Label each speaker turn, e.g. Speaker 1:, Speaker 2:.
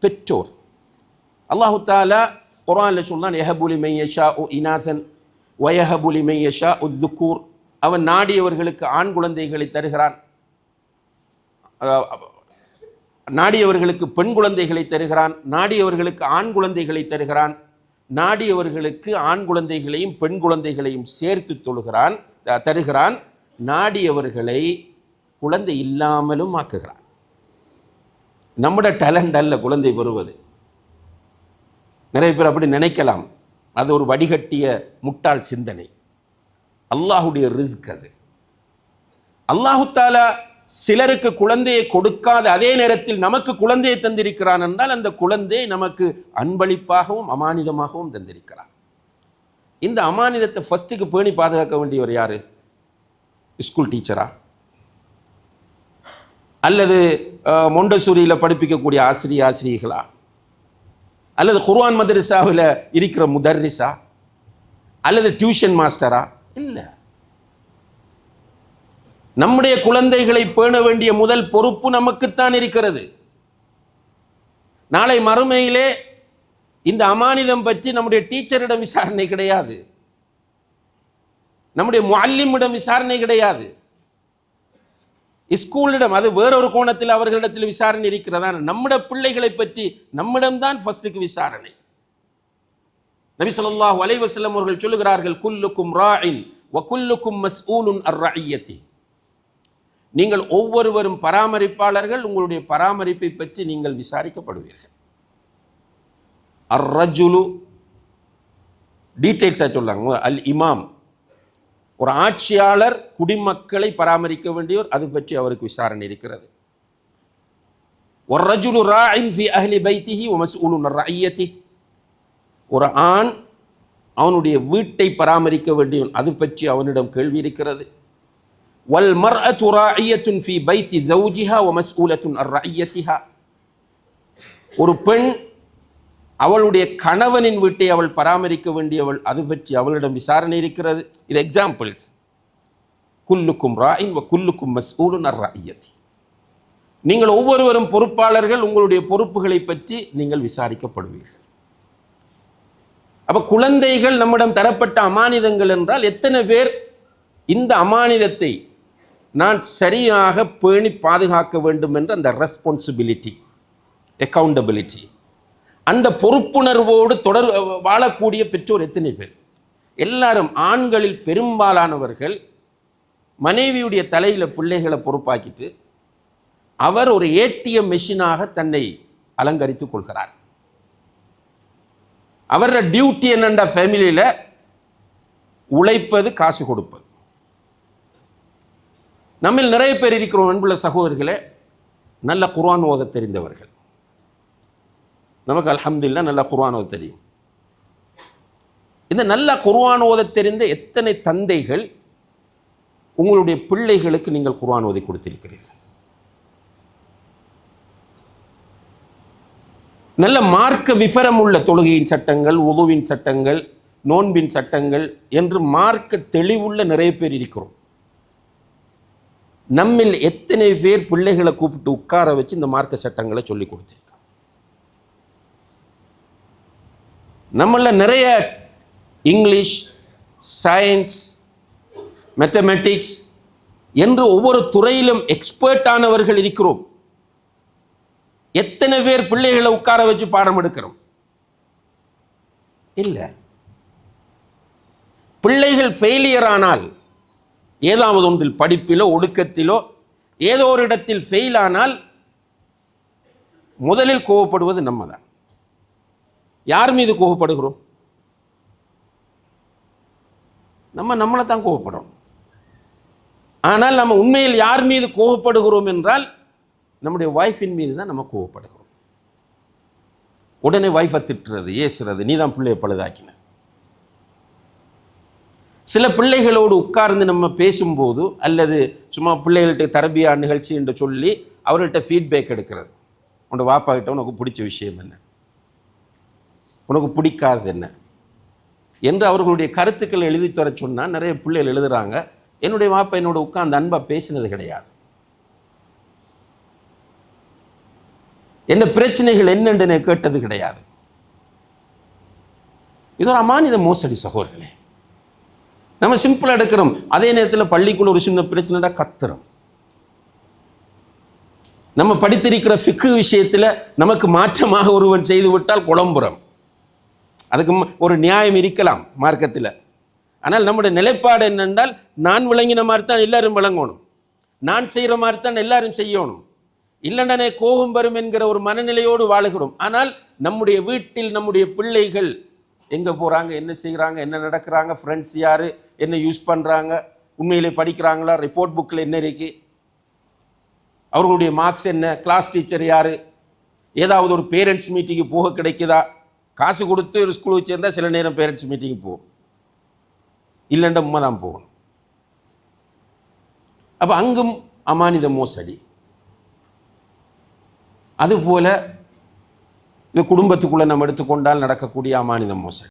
Speaker 1: பெற்றோர் அல்லாஹு தாலா குரானில் சொன்னான் எஹபுலி மெய்யஷா உ இனாசன் வயஹபுலி மையஷா உத்துக்கூர் அவன் நாடியவர்களுக்கு ஆண் குழந்தைகளை தருகிறான். நாடியவர்களுக்கு பெண் குழந்தைகளை தருகிறான். நாடியவர்களுக்கு ஆண் குழந்தைகளை தருகிறான். நாடியவர்களுக்கு ஆண் குழந்தைகளையும் பெண் குழந்தைகளையும் சேர்த்து தொழுகிறான் த- தருகிறான். நாடியவர்களை குழந்தை இல்லாமலும் ஆக்குகிறான். நம்முடைய டேலண்ட் அல்ல குழந்தை பெறுவது. நிறைய பேர் அப்படி நினைக்கலாம். அது ஒரு வடிகட்டிய முட்டாள் சிந்தனை. அல்லாஹுடைய ரிஸ்க் அது. அல்லாஹு சிலருக்கு குழந்தையை கொடுக்காத அதே நேரத்தில் நமக்கு குழந்தையை தந்திருக்கிறான் என்றால் அந்த குழந்தையை நமக்கு அன்பளிப்பாகவும் அமானிதமாகவும் தந்திருக்கிறான். இந்த அமானிதத்தை ஃபர்ஸ்ட்டுக்கு பேணி பாதுகாக்க வேண்டியவர் யார்? ஸ்கூல் டீச்சரா அல்லது மொண்டசூரியில் படிப்பிக்கக்கூடிய ஆசிரிய ஆசிரியர்களா? அல்லது குர்வான் மதரசாவில் இருக்கிற முதர்ரிசா? அல்லது டியூஷன் மாஸ்டரா? இல்லை. நம்முடைய குழந்தைகளை பேண வேண்டிய முதல் பொறுப்பு நமக்குத்தான் இருக்கிறது. நாளை மறுமையிலே இந்த அமானிதம் பற்றி நம்முடைய டீச்சரிடம் விசாரணை கிடையாது. நம்முடைய முஅல்லிமிடம் விசாரணை கிடையாது. ஸ்கூலிடம் அது வேறொரு கோணத்தில் அவர்களிடத்தில் விசாரணை இருக்கிறதா? நம்முடைய பிள்ளைகளை பற்றி நம்மிடம்தான் ஃபர்ஸ்ட்டுக்கு விசாரணை. நபி ஸல்லல்லாஹு அலைவசல்லம் அவர்கள் சொல்லுகிறார்கள் குல்லுக்கும் ராயின் வ மஸ்ஊலுன் அர் ரஇயத்தி நீங்கள் ஒவ்வொருவரும் பராமரிப்பாளர்கள் உங்களுடைய பராமரிப்பை பற்றி நீங்கள் விசாரிக்கப்படுவீர்கள். அர் ரஜுலு டீட்டெயில்ஸாக சொல்லாங்க அல் இமாம். ஒரு ஆட்சியாளர் குடிமக்களை பராமரிக்க வேண்டியோர் அது பற்றி அவருக்கு விசாரணை இருக்கிறது. ஒரு ரஜுலு ராஇன் ஃபி அஹ்லி பைத்திஹி வ மஸ்ஊலுன் அர் ரஇயத்தி ஒரு ஆண் அவனுடைய வீட்டை பராமரிக்க வேண்டியவன் அது பற்றி அவனிடம் கேள்வி இருக்கிறது. வல் மர்அத்து ராஇயத்துன் ஃபி பைத்தி ஜௌஜிஹா வ மஸ்ஊலத்துன் அர் ஐயத்திஹா ஒரு பெண் அவளுடைய கணவனின் வீட்டை அவள் பராமரிக்க வேண்டியவள் அது பற்றி அவளிடம் விசாரணை இருக்கிறது. இது எக்ஸாம்பிள்ஸ் குல்லுக்கும் ராயின் குல்லுக்கும் மஸ்ஊலுன் அர் நீங்கள் ஒவ்வொருவரும் பொறுப்பாளர்கள் உங்களுடைய பொறுப்புகளை பற்றி நீங்கள் விசாரிக்கப்படுவீர்கள். அப்போ குழந்தைகள் நம்மிடம் தரப்பட்ட அமானிதங்கள் என்றால் எத்தனை பேர் இந்த அமானிதத்தை நான் சரியாக பேணி பாதுகாக்க வேண்டும் என்ற அந்த ரெஸ்பான்சிபிலிட்டி அக்கௌண்டபிலிட்டி அந்த பொறுப்புணர்வோடு தொடர் வாழக்கூடிய பெற்றோர் எத்தனை பேர்? எல்லாரும் ஆண்களில் பெரும்பாலானவர்கள் மனைவியுடைய தலையில் பிள்ளைகளை பொறுப்பாக்கிட்டு அவர் ஒரு ஏடிஎம் மெஷினாக தன்னை அலங்கரித்துக் கொள்கிறார். அவரோட டியூட்டி என்னென்ற ஃபேமிலியில் உழைப்பது காசு கொடுப்பது. நம்மில் நிறைய பேர் இருக்கிறோம் அன்புள்ள சகோதரர்களே நல்ல குர்ஆன் ஓத தெரிந்தவர்கள். நமக்கு அலமதுல்லா நல்லா குர்வான் ஓத தெரியும். இந்த நல்ல குர்வான் ஓத தெரிந்த எத்தனை தந்தைகள் உங்களுடைய பிள்ளைகளுக்கு நீங்கள் குர்வான் ஓதி கொடுத்திருக்கிறீர்கள்? நல்ல மார்க்க விவரம் உள்ள தொழுகையின் சட்டங்கள் உதுவின் சட்டங்கள் நோன்பின் சட்டங்கள் என்று மார்க்க தெளிவுள்ள நிறைய பேர் இருக்கிறோம். நம்மில் எத்தனை பேர் பிள்ளைகளை கூப்பிட்டு உட்கார வச்சு இந்த மார்க்க சட்டங்களை சொல்லி கொடுத்திருக்கோம் நம்மள நிறைய இங்கிலீஷ் சயின்ஸ் மேத்தமெட்டிக்ஸ் என்று ஒவ்வொரு துறையிலும் எக்ஸ்பர்ட் ஆனவர்கள் இருக்கிறோம். எத்தனை பேர் பிள்ளைகளை உட்கார வச்சு பாடம் எடுக்கிறோம்? இல்லை. பிள்ளைகள் ஃபெயிலியர் ஆனால் ஏதாவது ஒன்றில் படிப்பிலோ ஒடுக்கத்திலோ ஏதோ ஒரு இடத்தில் ஃபெயில் ஆனால் முதலில் கோவப்படுவது நம்ம தான் யார் மீது கோவப்படுகிறோம்? நம்ம நம்மளை தான் கோவப்படுறோம். ஆனால் நம்ம உண்மையில் யார் மீது கோவப்படுகிறோம் என்றால் நம்முடைய ஒய்ஃபின் மீது தான் நம்ம கோவப்படுகிறோம். உடனே ஒய்ஃபை திட்டுறது ஏசுறது நீ தான் பிள்ளையை பழுதாக்கின. சில பிள்ளைகளோடு உட்கார்ந்து நம்ம பேசும்போது அல்லது சும்மா பிள்ளைகள்கிட்ட தரபியா நிகழ்ச்சி என்று சொல்லி அவர்கள்ட்ட ஃபீட்பேக் எடுக்கிறது. உன்னோட வாப்பாக்கிட்ட உனக்கு பிடிச்ச விஷயம் என்ன? உனக்கு பிடிக்காதது என்ன? என்று அவர்களுடைய கருத்துக்களை எழுதி தர சொன்னால் நிறைய பிள்ளைகள் எழுதுகிறாங்க என்னுடைய மாப்பா என்னோட உட்காந்து அன்பாக பேசினது கிடையாது. என்ன பிரச்சனைகள் என்னென்று கேட்டது கிடையாது. இது ஒரு அமானித மோசடி சகோதரர்களே. நம்ம சிம்பிளாக எடுக்கிறோம். அதே நேரத்தில் பள்ளிக்குள்ள ஒரு சின்ன பிரச்சனைடா கத்துறோம். நம்ம படித்திருக்கிற ஃபிக்கு விஷயத்தில் நமக்கு மாற்றமாக ஒருவன் செய்து விட்டால் குழம்புறோம். அதுக்கு ஒரு நியாயம் இருக்கலாம் மார்க்கத்தில். ஆனால் நம்முடைய நிலைப்பாடு என்னென்றால் நான் விளங்கின மாதிரி தான் எல்லாரும் விளங்கணும். நான் செய்கிற மாதிரி தான் எல்லாரும் செய்யணும். இல்லைண்டனே கோபம் வரும் என்கிற ஒரு மனநிலையோடு வாழுகிறோம். ஆனால் நம்முடைய வீட்டில் நம்முடைய பிள்ளைகள் எங்கே போகிறாங்க என்ன செய்கிறாங்க என்ன நடக்கிறாங்க ஃப்ரெண்ட்ஸ் யார் என்ன யூஸ் பண்ணுறாங்க உண்மையிலே படிக்கிறாங்களா ரிப்போர்ட் புக்கில் என்ன இருக்குது அவர்களுடைய மார்க்ஸ் என்ன? கிளாஸ் டீச்சர் யார்? ஏதாவது ஒரு பேரண்ட்ஸ் மீட்டிங்கு போக கிடைக்குதா? காசு கொடுத்து ஒரு ஸ்கூலுக்கு சேர்ந்தால் சில நேரம் பேரண்ட்ஸ் மீட்டிங் போகும் இல்லைண்ட உண்மை தான் போகணும். அப்போ அங்கும் அமானித மோசடி. அதுபோல் இது குடும்பத்துக்குள்ளே நம்ம எடுத்துக்கொண்டால் நடக்கக்கூடிய அமானித மோசடி.